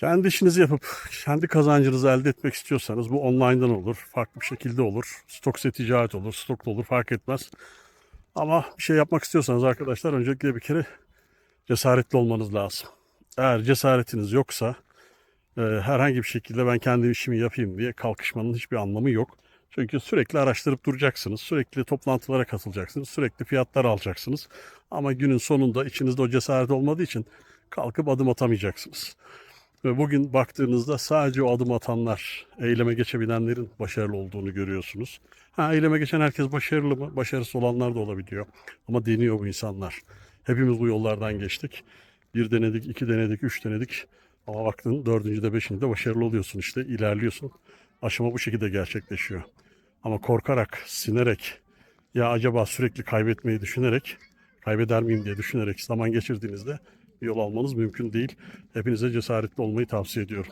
Kendi işinizi yapıp kendi kazancınızı elde etmek istiyorsanız bu online'dan olur, farklı bir şekilde olur, stokse ticaret olur, stokla olur fark etmez. Ama bir şey yapmak istiyorsanız arkadaşlar öncelikle bir kere cesaretli olmanız lazım. Eğer cesaretiniz yoksa e, herhangi bir şekilde ben kendi işimi yapayım diye kalkışmanın hiçbir anlamı yok. Çünkü sürekli araştırıp duracaksınız, sürekli toplantılara katılacaksınız, sürekli fiyatlar alacaksınız. Ama günün sonunda içinizde o cesaret olmadığı için kalkıp adım atamayacaksınız. Ve bugün baktığınızda sadece o adım atanlar, eyleme geçebilenlerin başarılı olduğunu görüyorsunuz. Ha eyleme geçen herkes başarılı mı? Başarısız olanlar da olabiliyor. Ama deniyor bu insanlar. Hepimiz bu yollardan geçtik. Bir denedik, iki denedik, üç denedik. Ama baktın dördüncüde, beşincide başarılı oluyorsun işte, ilerliyorsun. Aşama bu şekilde gerçekleşiyor. Ama korkarak, sinerek, ya acaba sürekli kaybetmeyi düşünerek, kaybeder miyim diye düşünerek zaman geçirdiğinizde yol almanız mümkün değil. Hepinize cesaretli olmayı tavsiye ediyorum.